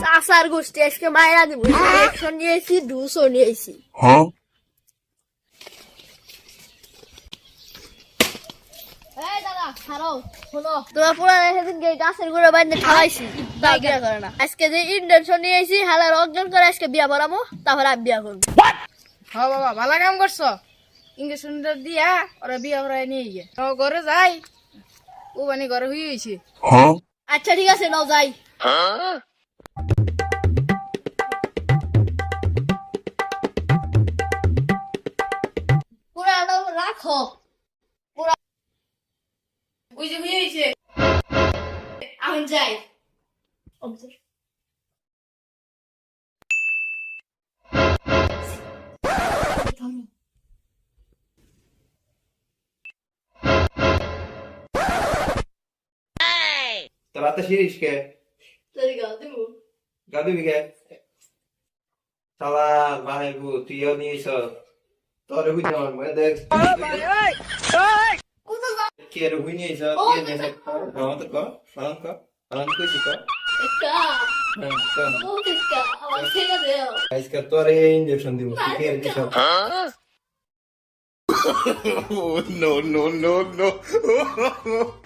চাচার গোষ্ঠী আজকে মায়েরা দিব। ইঞ্জেকশন নিয়েছি ডুসও নিয়েছি শোনো। তোমরা পুরা সেদিন গাছের গুঁড়ো বাইন্দে খাওয়াইছি তাও বিয়া করে না আজকে যে ইন্ডেকশন নিয়েছি হালার অর্জন করে আজকে বিয়া পড়াবো তারপর আমি বিয়া করব হ বাবা ভালো কাম করছ ইঞ্জেকশনটা দিয়া ওরা বিয়া করায় নিয়ে। গিয়ে ঘরে যাই ও মানে ঘরে হয়ে গেছে Huh? আচ্ছা ঠিক আছে নাও যাই। রাখো। ওই যে হয়েছে আমি যাই। তোরা তো শিরিস কে তৈরি গাও তুমি গাদু বিঘে শালা বাহেবু তুইও নিয়েছ তোর হুই যাওয়ার মনে দেখ কে রে হুই নিয়েছ কে নিয়েছ ক ক কইছি ক হ্যাঁ, ক। তোর ইঞ্জেকশন দিব কে দিছ no, no, no, no.